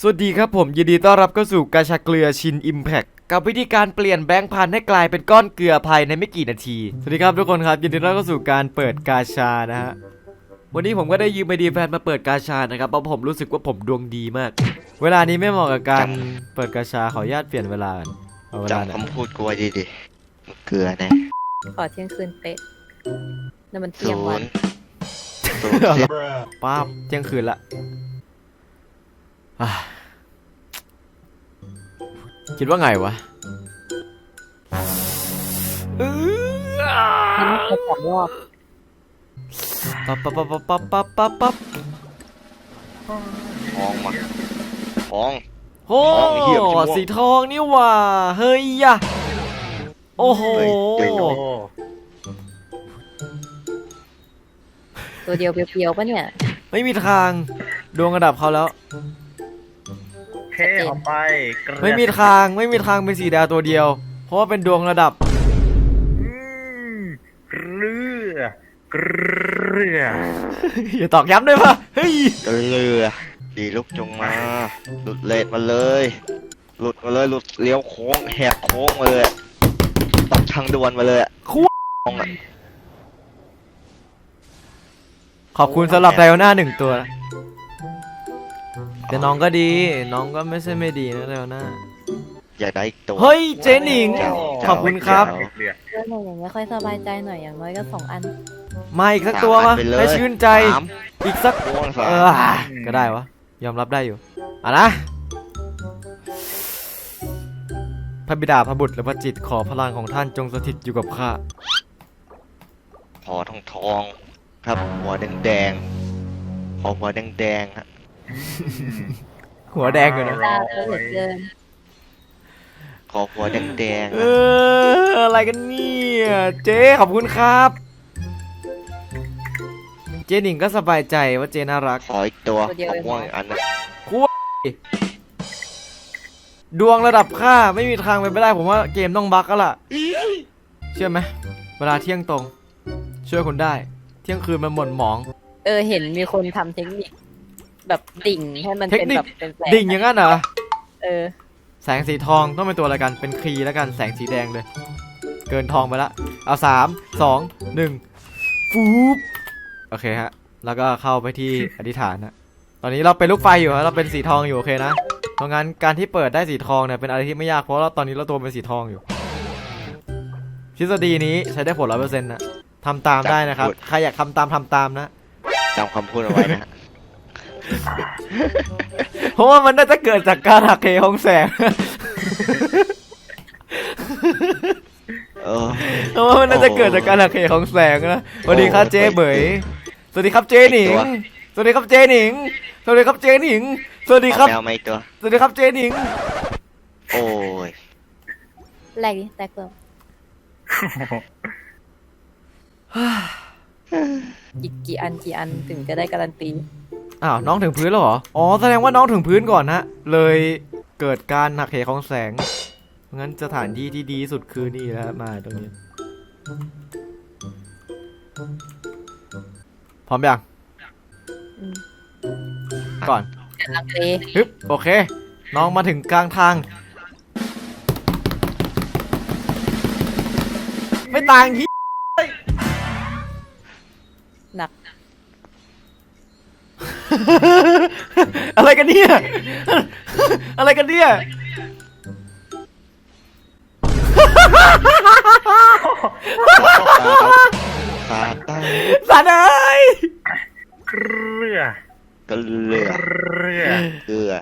สวัสดีครับผมยินดีต้อนรับเข้าสู่กาชาเกลือชินอิมแพ t กับวิธีการเปลี่ยนแบงค์พันให้กลายเป็นก้อนเกลือภายในไม่กี่นาที สวัสดีครับทุกคนครับยินดีต้อนรับเข้าสู่การเปิดกาชานะฮะวันนี้ผมก็ได้ยืมไอดีแฟนมาเปิดกาชานะครับเพราะผมรู้สึกว่าผมดวงดีมาก เวลานี้ไม่เหมาะกับการเปิดกาชาขออนุญาตเปลี่ยนเวลาก่อนเอาเวลาหน่อยจำคำพูดกูไว้ดีๆเกลือแน่ขอเที่ยงคืนเป๊ะนั่นมันศูเที่ยงวันนย์ศูนย์เสียป้าบเที่ยงคืนละอะ คิดว่าไงวะเอื้อนี่เขาบอกว่าปั๊บปั๊บปั๊บปั๊บปั๊บปั๊บปั๊บทองมาทองโอ้ทองเหี้ยมันจะม่วงสีทองนี่หว่า เฮ้ยยะโอ้โหเฮ้ยเจ๋งตัวเดียวเปรียวๆปะเนี่ย ไม่มีทาง ดวงระดับเขาแล้ว เท่ออกไปเกลือไม่มีทางไม่มีทางเป็นสีดาวตัวเดียว เพราะว่าเป็นดวงระดับ อืมเกลือเกลืออย่าตอกย้ำด้วยปะเฮ้ยเกลือดีลุกจงมา หลุดเลดมาเลย หลุดมาเลย หลุดเลี้ยวโค้งแหกโค้งมาเลยตกทางด่วนมาเลยอะคู่ทองอะขอบคุณสำหรับไดโอน่าหนึ่งตัว แต่น้องก็ดี น้องก็ไม่ใช่ไม่ดีนะไดโอน่าอยากได้อีกตัว เฮ้ยเจหนิงเจ้า ขอบคุณครับเกลือเรื่องหนึ่งอย่างไม่ค่อยสบายใจหน่อยอย่างน้อยก็สองอันมาอีกสักตัวสมาอันไปเลยให้ชื่นใจ สามอีกสัก ม่วงสาเอมอก็ได้วะ ยอมรับได้อยู่อะนะ พระบิดาพระบุตรและพระจิตรขอพลังของท่านจงสถิตอยู่กับข้า ขอทองทองๆครับหัวแดงแดงๆขอหัวแดงแดงๆฮะ หัวแดงเลยนะตาเธอเหลือเกินขอหัวแดงแดงๆเอฮะออะไรกันเนี่ยเจ๊ขอบคุณครับ เจ๊หนิงก็สบายใจว่าเจ๊น่ารัก ขออีกตัวขอม่วงอีกอันนะดวงระดับค่าไม่มีทางเป็นไปได้ ผมว่าเกมต้องบั๊กแล้วล่ะ เชื่อไหมเวลาเที่ยงตรง ช่วยคุณได้ เที่ยงคืนมันหม่นหมอง เออเห็นมีคนทำเทคนิค แบบดิ่งให้มันเป็นเทคนิคแบบเป็นแสงดิ่งอย่างนั้นเหรอ เออ แสงสีทองต้องเป็นตัวอะไรกัน เป็นครีแล้วกันแสงสีแดงเลย เกินทองไปละ เอาสามสองหนึ่งฟูบโอเคฮะ แล้วก็เข้าไปที่อธิษฐานนะตอนนี้เราเป็นลูกไฟอยู่ฮะเราเป็นสีทองอยู่โอเคนะ เพราะงั้นการที่เปิดได้สีทองเนี่ยเป็นอะไรที่ไม่ยากเพราะเราตอนนี้เราตัวเป็นสีทองอยู่ ทฤษฎีนี้ใช้ได้ผลร้อยเปอร์เซ็นต์นะทำตามได้นะครับ ใครอยากทำตามทำตามนะ จำคำพูดเอาไว้นะฮะ เพราะว่ามันน่าจะเกิดจากการหักเหของแสงเออเพราะว่ามันน่าจะเกิดจากการหักเหของแสงนะสวัสดีครับเจ๊เบยสวัสดีครับเจ๊หนิง สวัสดีครับเจ๊หนิง สวัสดีครับเจ๊หนิง สวัสดีครับแมวมาอีกตัว สวัสดีครับเจ๊หนิง โอ้ยแรกดิแตกเพิ่มอีกกี่อันกี่อันถึงจะได้การันตี อ้าวน้องถึงพื้นแล้วเหรอ อ๋อแสดงว่าน้องถึงพื้นก่อนนะเลยเกิดการหักเหของแสง งั้นสถานที่ที่ดีที่สุดคือนี่แล้วมาตรงนี้ พร้อมยังอืมก่อนลังเลฮึบโอเค น้องมาถึงกลางทาง ไม่ต่างที่ อะไรกันเนี่ย อะไรกันเนี่ย ตาตาสัตว์เอ้ยเกลือเกลือเกลือเกลือ